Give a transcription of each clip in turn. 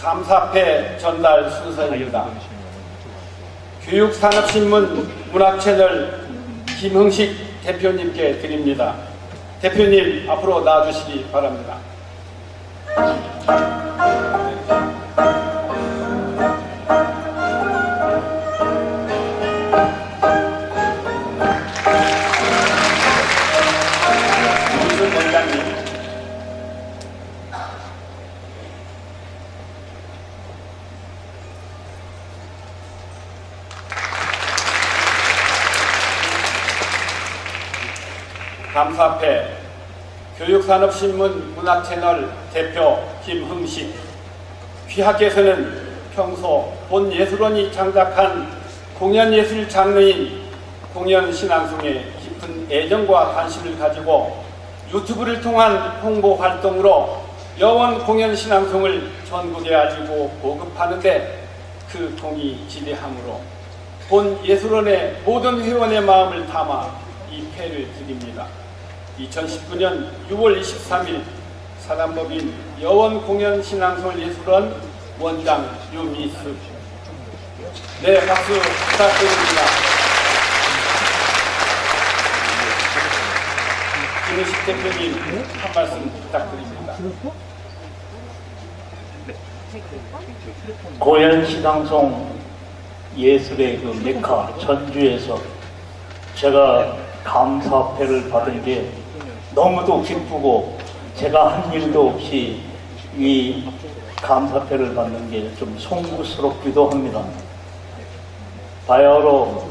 감사패 전달 순서입니다. 교육산업신문 문학채널 김흥식 대표님께 드립니다. 대표님 앞으로 나와주시기 바랍니다. 김 감사패 교육산업신문 문학채널 대표 김흥식. 귀하께서는 평소 본 예술원이 장작한 공연예술 장르인 공연신앙송에 깊은 애정과 관심을 가지고 유튜브를 통한 홍보 활동으로 여원 공연신앙송을 전국에 알리고 보급하는데 그 공이 지대함으로 본 예술원의 모든 회원의 마음을 담아 이 패를 드립니다. 2019년 6월 23일 사단법인 여원 공연 신앙솔 예술원 원장 유미수 네 박수 부탁드립니다. 김우식 대표님 한 말씀 부탁드립니다. 고연 신앙송 예술의 그 메카 전주에서 제가 감사패를 받은 게 너무도 기쁘고 제가 한 일도 없이 이 감사패를 받는 게 좀 송구스럽기도 합니다. 바야흐로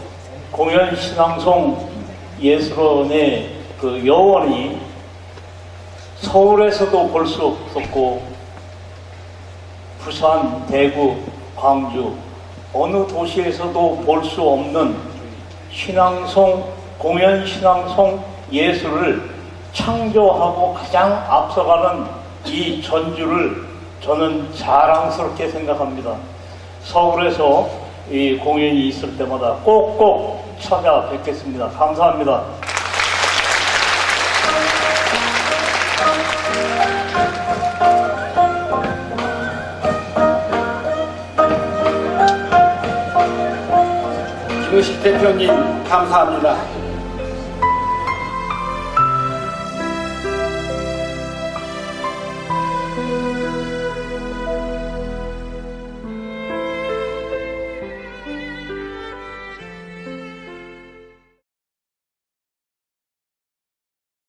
공연 신앙송 예술원의 그 여원이 서울에서도 볼 수 없었고 부산, 대구, 광주 어느 도시에서도 볼 수 없는 신앙송 공연 신앙송 예술을 창조하고 가장 앞서가는 이 전주를 저는 자랑스럽게 생각합니다. 서울에서 이 공연이 있을 때마다 꼭꼭 찾아뵙겠습니다. 감사합니다. 김우식 대표님 감사합니다.